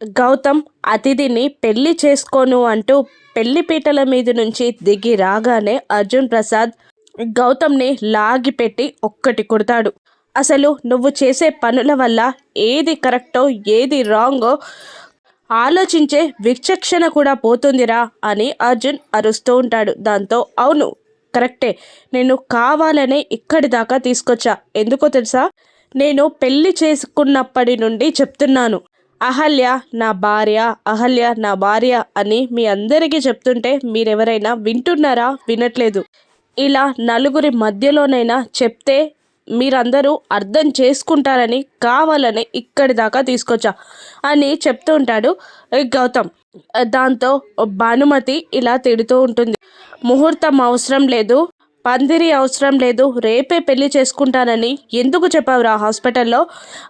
గౌతమ్ అతిథిని పెళ్ళి చేసుకోను అంటూ పెళ్ళి పీటల మీద నుంచి దిగి రాగానే అర్జున్ ప్రసాద్ గౌతమ్ని లాగిపెట్టి ఒక్కటి కొడతాడు. అసలు నువ్వు చేసే పనుల వల్ల ఏది కరెక్టో ఏది రాంగో ఆలోచించే విచక్షణ కూడా పోతుందిరా అని అర్జున్ అరుస్తూ ఉంటాడు. దాంతో అవును కరెక్టే. నేను కావాలనే ఇక్కడి దాకా తీసుకొచ్చా. ఎందుకో తెలుసా? నేను పెళ్ళి చేసుకున్నప్పటి నుండి చెప్తున్నాను. అహల్య నా భార్య అహల్య నా భార్య అని మీ అందరికీ చెప్తుంటే మీరెవరైనా వింటున్నారా? వినట్లేదు. ఇలా నలుగురి మధ్యలోనైనా చెప్తే మీరందరూ అర్థం చేసుకుంటారని కావాలని ఇక్కడి దాకా తీసుకొచ్చా అని చెప్తూ ఉంటాడు గౌతమ్. దాంతో భానుమతి ఇలా తిడుతూ ఉంటుంది. ముహూర్తం అవసరం లేదు పందిరి అవసరం లేదు రేపే పెళ్ళి చేసుకుంటానని ఎందుకు చెప్పావురా హాస్పిటల్లో?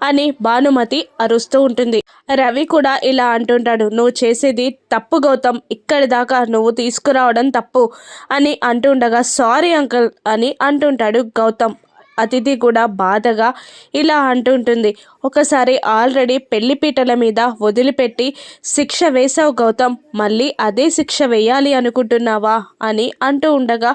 అని భానుమతి అరుస్తూ ఉంటుంది. రవి కూడా ఇలా అంటుంటాడు నువ్వు చేసేది తప్పు గౌతమ్ ఇక్కడి దాకా నువ్వు తీసుకురావడం తప్పు అని అంటుండగా సారీ అంకుల్ అని అంటుంటాడు గౌతమ్. అతిథి కూడా బాధగా ఇలా అంటుంటుంది. ఒకసారి ఆల్రెడీ పెళ్ళిపీటల మీద వదిలిపెట్టి శిక్ష వేసావు గౌతమ్ మళ్ళీ అదే శిక్ష వేయాలి అనుకుంటున్నావా? అని అంటూ ఉండగా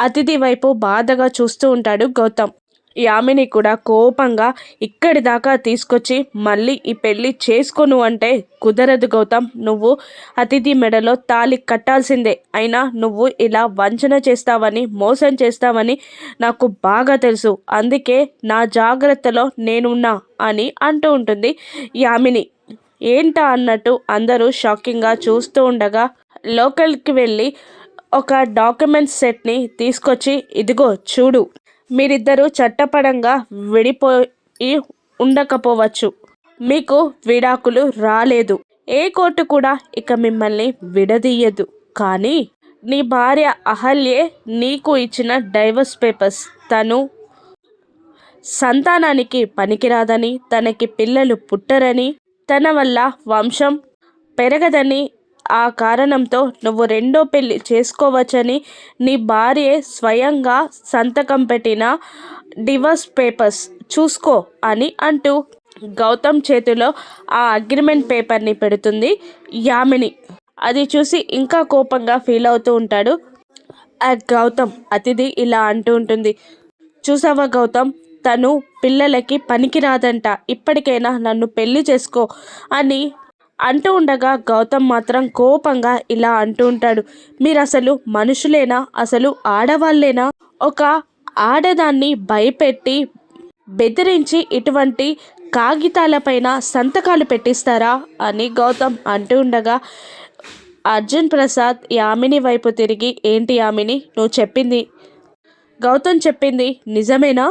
అతిథి వైపు బాధగా చూస్తూ ఉంటాడు గౌతమ్. యామిని కూడా కోపంగా ఇక్కడి దాకా తీసుకొచ్చి మళ్ళీ ఈ పెళ్ళి చేసుకోను అంటే కుదరదు గౌతమ్. నువ్వు అతిథి మెడలో తాలి కట్టాల్సిందే. అయినా నువ్వు ఇలా వంచన చేస్తావని మోసం చేస్తావని నాకు బాగా తెలుసు. అందుకే నా జాగ్రత్తలో నేనున్నా అని అంటూ ఉంటుంది యామిని ఏంటా అన్నట్టు అందరూ షాకింగ్గా చూస్తూ ఉండగా లోకల్కి వెళ్ళి ఒక డాక్యుమెంట్ సెట్ని తీసుకొచ్చి ఇదిగో చూడు మీరిద్దరూ చట్టపరంగా విడిపోయి ఉండకపోవచ్చు. మీకు విడాకులు రాలేదు. ఏ కోర్టు కూడా ఇక మిమ్మల్ని విడదీయదు. కానీ నీ భార్య అహల్యే నీకు ఇచ్చిన డైవర్స్ పేపర్స్. తను సంతానానికి పనికిరాదని తనకి పిల్లలు పుట్టరని తన వల్ల వంశం పెరగదని ఆ కారణంతో నువ్వు రెండో పెళ్ళి చేసుకోవచ్చని నీ భార్యే స్వయంగా సంతకం పెట్టిన డివర్స్ పేపర్స్ చూసుకో అని అంటూ గౌతమ్ చేతిలో ఆ అగ్రిమెంట్ పేపర్ని పెడుతుంది యామిని. అది చూసి ఇంకా కోపంగా ఫీల్ అవుతూ ఉంటాడు. గౌతమ్ అతిథి ఇలా అంటూ ఉంటుంది. చూసావా గౌతమ్? తను పిల్లలకి పనికిరాదంట. ఇప్పటికైనా నన్ను పెళ్ళి చేసుకో అని అంటూ ఉండగా గౌతమ్ మాత్రం కోపంగా ఇలా అంటూ ఉంటాడు. మీరు అసలు మనుషులేనా? అసలు ఆడవాళ్ళేనా? ఒక ఆడదాన్ని భయపెట్టి బెదిరించి ఇటువంటి కాగితాలపైన సంతకాలు పెట్టిస్తారా అని గౌతమ్ అంటూ ఉండగా అర్జున్ ప్రసాద్ యామిని వైపు తిరిగి ఏంటి యామిని? నువ్వు చెప్పింది. గౌతమ్ చెప్పింది నిజమేనా?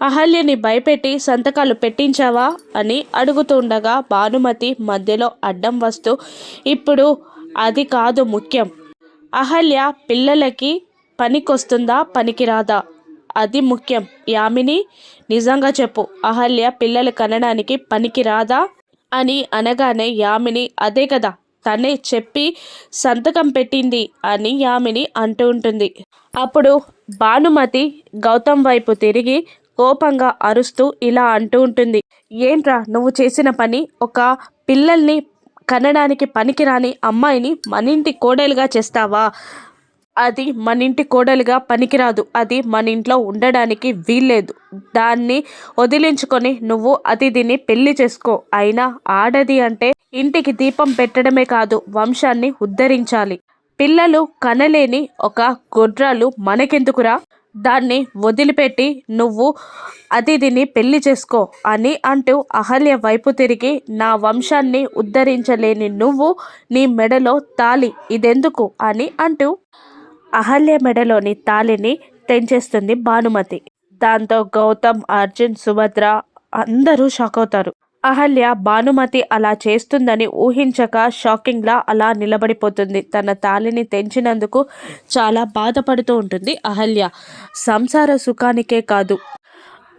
అహల్యని భయపెట్టి సంతకాలు పెట్టించావా అని అడుగుతుండగా భానుమతి మధ్యలో అడ్డం వస్తూ ఇప్పుడు అది కాదు ముఖ్యం. అహల్య పిల్లలకి పనికొస్తుందా పనికిరాదా? అది ముఖ్యం. యామిని నిజంగా చెప్పు. అహల్య పిల్లలు కనడానికి పనికిరాదా? అని అనగానే యామిని అదే కదా తనే చెప్పి సంతకం పెట్టింది అని యామిని అంటూ ఉంటుంది. అప్పుడు భానుమతి గౌతమ్ వైపు తిరిగి కోపంగా అరుస్తూ ఇలా అంటూ ఉంటుంది. ఏంట్రా నువ్వు చేసిన పని? ఒక పిల్లల్ని కనడానికి పనికిరాని అమ్మాయిని మన ఇంటి కోడలుగా చేస్తావా? అది మన ఇంటి కోడలుగా పనికిరాదు. అది మన ఇంట్లో ఉండడానికి వీల్లేదు. దాన్ని వదిలించుకొని నువ్వు అతిథిని పెళ్ళి చేసుకో. అయినా ఆడది అంటే ఇంటికి దీపం పెట్టడమే కాదు వంశాన్ని ఉద్ధరించాలి. పిల్లలు కనలేని ఒక గొడ్రాలు మనకెందుకురా? దాన్ని వదిలిపెట్టి నువ్వు అతిథిని పెళ్ళి చేసుకో అని అంటూ అహల్య వైపు తిరిగి నా వంశాన్ని ఉద్ధరించలేని నువ్వు నీ మెడలో తాలి ఇదెందుకు? అని అంటూ అహల్య మెడలోని తాలిని తెంచేస్తుంది భానుమతి. దాంతో గౌతమ్ అర్జున్ సుభద్ర అందరూ షాక్ అవుతారు అహల్య భానుమతి అలా చేస్తుందని ఊహించక షాకింగ్లా అలా నిలబడిపోతుంది. తన తాలిని తెంచినందుకు చాలా బాధపడుతూ ఉంటుంది అహల్య. సంసార సుఖానికే కాదు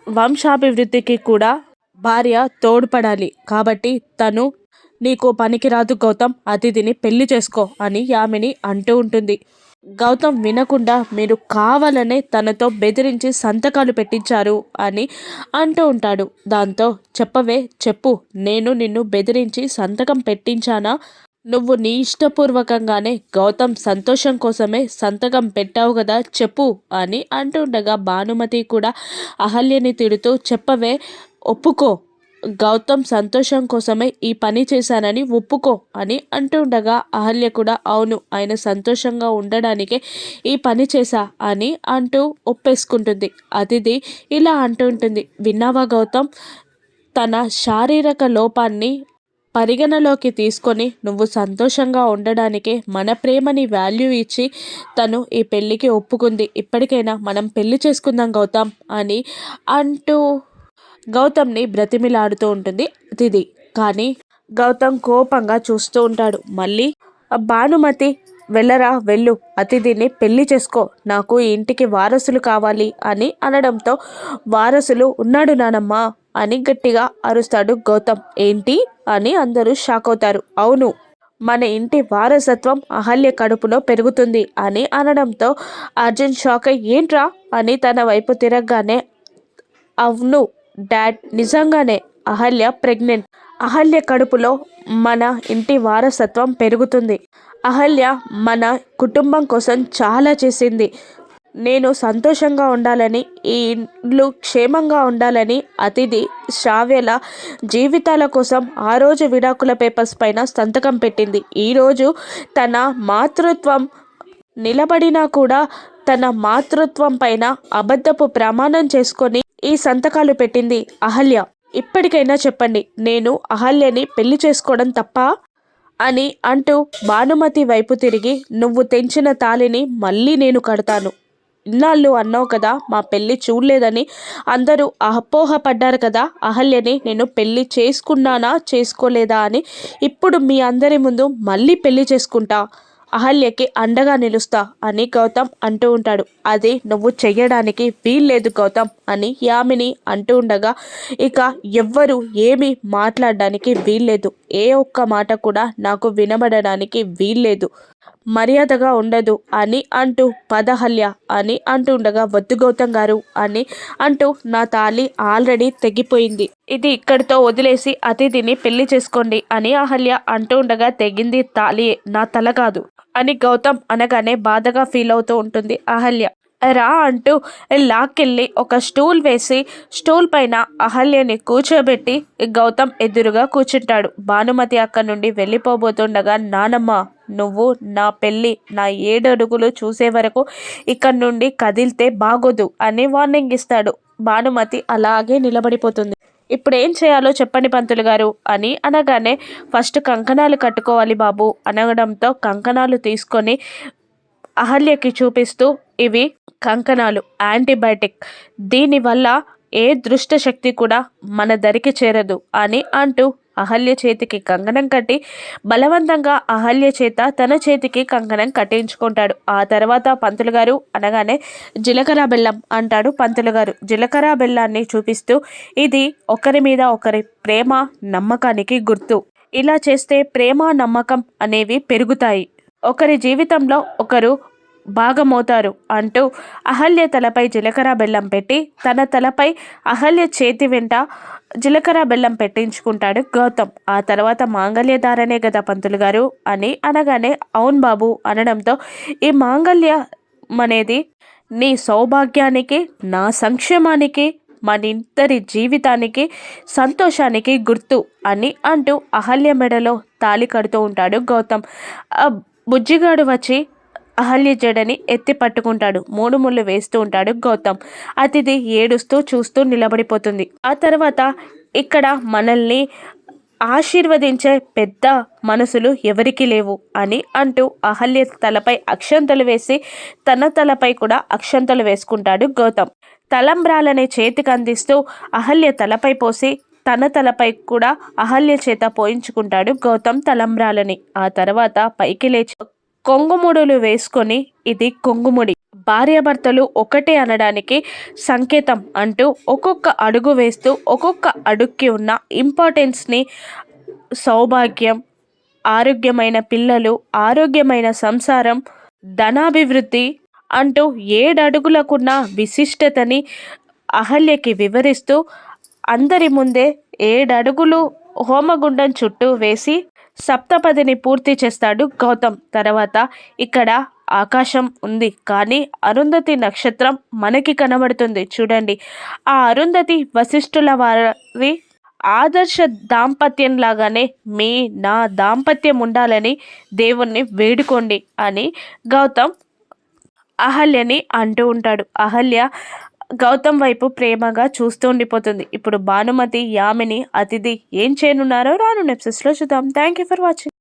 వంశాభివృద్ధికి కూడా భార్య తోడ్పడాలి. కాబట్టి తను నీకు పనికిరాదు గౌతమ్ అతిథిని పెళ్ళి చేసుకో అని యామిని అంటూ ఉంటుంది. గౌతమ్ వినకుండా మీరు కావాలనే తనతో బెదిరించి సంతకాలు పెట్టించారు అని అంటూ ఉంటాడు. దాంతో చెప్పవే చెప్పు. నేను నిన్ను బెదిరించి సంతకం పెట్టించానా? నువ్వు నీ ఇష్టపూర్వకంగానే గౌతమ్ సంతోషం కోసమే సంతకం పెట్టావు కదా చెప్పు అని అంటుండగా భానుమతి కూడా అహల్యని తిడుతూ చెప్పవే ఒప్పుకో. గౌతమ్ సంతోషం కోసమే ఈ పని చేశానని ఒప్పుకో అని అంటుండగా అహల్య కూడా అవును ఆయన సంతోషంగా ఉండడానికే ఈ పని చేశా అని అంటూ ఒప్పేసుకుంటుంది. అతిథి ఇలా అంటుంటుంది విన్నావా గౌతమ్? తన శారీరక లోపాన్ని పరిగణలోకి తీసుకొని నువ్వు సంతోషంగా ఉండడానికే మన ప్రేమని వాల్యూ ఇచ్చి తను ఈ పెళ్ళికి ఒప్పుకుంది. ఇప్పటికైనా మనం పెళ్ళి చేసుకుందాం గౌతమ్ అని అంటూ గౌతమ్ని బ్రతిమిలాడుతూ ఉంటుంది తిది కానీ గౌతమ్ కోపంగా చూస్తూ ఉంటాడు. మళ్ళీ భానుమతి వెళ్ళరా వెళ్ళు. అతిథిని పెళ్ళి చేసుకో. నాకు ఈ ఇంటికి వారసులు కావాలి అని అనడంతో వారసులు ఉన్నాడు నానమ్మ అని గట్టిగా అరుస్తాడు గౌతమ్. ఏంటి? అని అందరూ షాక్ అవుతారు. అవును మన ఇంటి వారసత్వం అహల్య కడుపులో పెరుగుతుంది అని అనడంతో అర్జున్ షాక్ అయ్యి ఏంట్రా? అని తన వైపు తిరగగానే అవును డాడ్ నిజంగానే అహల్య ప్రెగ్నెంట్. అహల్య కడుపులో మన ఇంటి వారసత్వం పెరుగుతుంది. అహల్య మన కుటుంబం కోసం చాలా చేసింది. నేను సంతోషంగా ఉండాలని ఈ ఇండ్లు క్షేమంగా ఉండాలని అతిథి శ్రావ్యల జీవితాల కోసం ఆ రోజు విడాకుల పేపర్స్ పైన సంతకం పెట్టింది. ఈరోజు తన మాతృత్వం నిలబడినా కూడా తన మాతృత్వం పైన అబద్ధపు ప్రమాణం చేసుకొని ఈ సంతకాలు పెట్టింది అహల్య. ఇప్పటికైనా చెప్పండి నేను అహల్యని పెళ్ళి చేసుకోవడం తప్ప? అని అంటూ భానుమతి వైపు తిరిగి నువ్వు తెంచిన తాలిని మళ్ళీ నేను కడతాను. ఇన్నాళ్ళు అన్నావు కదా మా పెళ్ళి చూడలేదని అందరూ అపోహపడ్డారు కదా అహల్యని నేను పెళ్ళి చేసుకున్నానా చేసుకోలేదా అని ఇప్పుడు మీ అందరి ముందు మళ్ళీ పెళ్ళి చేసుకుంటా. అహల్యకి అండగా నిలుస్తా అని గౌతమ్ అంటూ ఉంటాడు. అది నువ్వు చెయ్యడానికి వీల్లేదు గౌతమ్ అని యామిని అంటూ ఉండగా ఇక ఎవ్వరు ఏమి మాట్లాడడానికి వీల్లేదు. ఏ ఒక్క మాట కూడా నాకు వినబడడానికి వీల్లేదు. మర్యాదగా ఉండదు అని అంటూ పదహల్య అని అంటుండగా వద్దు గౌతమ్ గారు అని అంటూ నా తాలి ఆల్రెడీ తెగిపోయింది. ఇది ఇక్కడితో వదిలేసి అతిథిని పెళ్ళి చేసుకోండి అని అహల్య అంటూ ఉండగా తెగింది తాళి నా తల కాదు అని గౌతమ్ అనగానే బాధగా ఫీల్ అవుతూ ఉంటుంది అహల్య. రా అంటూ లాక్కెళ్ళి ఒక స్టూల్ వేసి స్టూల్ పైన అహల్యని కూర్చోబెట్టి గౌతమ్ ఎదురుగా కూర్చుంటాడు. భానుమతి అక్క నుండి వెళ్ళిపోబోతుండగా నానమ్మ నువ్వు నా పెళ్ళి నా ఏడడుగులు చూసే వరకు ఇక్కడ నుండి కదిలితే బాగోదు అని వార్నింగ్ ఇస్తాడు. భానుమతి అలాగే నిలబడిపోతుంది. ఇప్పుడు ఏం చేయాలో చెప్పండి పంతులు గారు అని అనగానే ఫస్ట్ కంకణాలు కట్టుకోవాలి బాబు అనగడంతో కంకణాలు తీసుకొని అహల్యకి చూపిస్తూ ఇవి కంకణాలు యాంటీబయాటిక్. దీనివల్ల ఏ దృష్ట శక్తి కూడా మన దరికి చేరదు అని అంటూ అహల్య చేతికి కంకణం కట్టి బలవంతంగా అహల్య చేత తన చేతికి కంకణం కట్టించుకుంటాడు. ఆ తర్వాత పంతులు గారు అనగానే జీలకర్ర బెల్లం అంటాడు పంతులు గారు. జీలకర్ర బెల్లాన్ని చూపిస్తూ ఇది ఒకరి మీద ఒకరి ప్రేమ నమ్మకానికి గుర్తు. ఇలా చేస్తే ప్రేమ నమ్మకం అనేవి పెరుగుతాయి. ఒకరి జీవితంలో ఒకరు భాగమవుతారు అంటూ అహల్య తలపై జీలకర్ర బెల్లం పెట్టి తన తలపై అహల్య చేతి వెంట జీలకర్ర బెల్లం పెట్టించుకుంటాడు గౌతమ్. ఆ తర్వాత మాంగళ్యధారనే కదా పంతులు గారు అని అనగానే అవును బాబు అనడంతో ఈ మాంగల్యం అనేది నీ సౌభాగ్యానికి నా సంక్షేమానికి మనిద్దరి జీవితానికి సంతోషానికి గుర్తు అని అంటూ అహల్య మెడలో తాలి కడుతూ ఉంటాడు గౌతమ్. బుజ్జిగాడు వచ్చి అహల్య జడని ఎత్తి పట్టుకుంటాడు. మూడు ముళ్ళు వేస్తూ ఉంటాడు గౌతమ్. అతిథి ఏడుస్తూ చూస్తూ నిలబడిపోతుంది. ఆ తర్వాత ఇక్కడ మనల్ని ఆశీర్వదించే పెద్ద మనసులు ఎవరికి లేవు అని అంటూ అహల్య తలపై అక్షంతలు వేసి తన తలపై కూడా అక్షంతలు వేసుకుంటాడు గౌతమ్. తలంబ్రాలనే చేతికి అందిస్తూ అహల్య తలపై పోసి తన తలపై కూడా అహల్య చేత పోయించుకుంటాడు గౌతమ్ తలంబ్రాలని. ఆ తర్వాత పైకి లేచి కొంగుముడులు వేసుకొని ఇది కొంగుముడి. భార్యాభర్తలు ఒకటే అనడానికి సంకేతం అంటూ ఒక్కొక్క అడుగు వేస్తూ ఒక్కొక్క అడుగుకి ఉన్న ఇంపార్టెన్స్ని సౌభాగ్యం ఆరోగ్యమైన పిల్లలు ఆరోగ్యమైన సంసారం ధనాభివృద్ధి అంటూ ఏడడుగులకున్న విశిష్టతని అహల్యకి వివరిస్తూ అందరి ముందే ఏడడుగులు హోమగుండం చుట్టూ వేసి సప్తపదిని పూర్తి చేస్తాడు గౌతమ్. తర్వాత ఇక్కడ ఆకాశం ఉంది కానీ అరుంధతి నక్షత్రం మనకి కనబడుతుంది. చూడండి. ఆ అరుంధతి వశిష్ఠుల వారి ఆదర్శ దాంపత్యం లాగానే మీ నా దాంపత్యం ఉండాలని దేవుణ్ణి వేడుకోండి అని గౌతమ్ అహల్యని అంటూ ఉంటాడు. అహల్య గౌతమ్ వైపు ప్రేమగా చూస్తూ ఉండిపోతుంది. ఇప్పుడు భానుమతి యామిని అతిథి ఏం చేయనున్నారో రాను నెప్సెస్లో చూద్దాం. Thank you for watching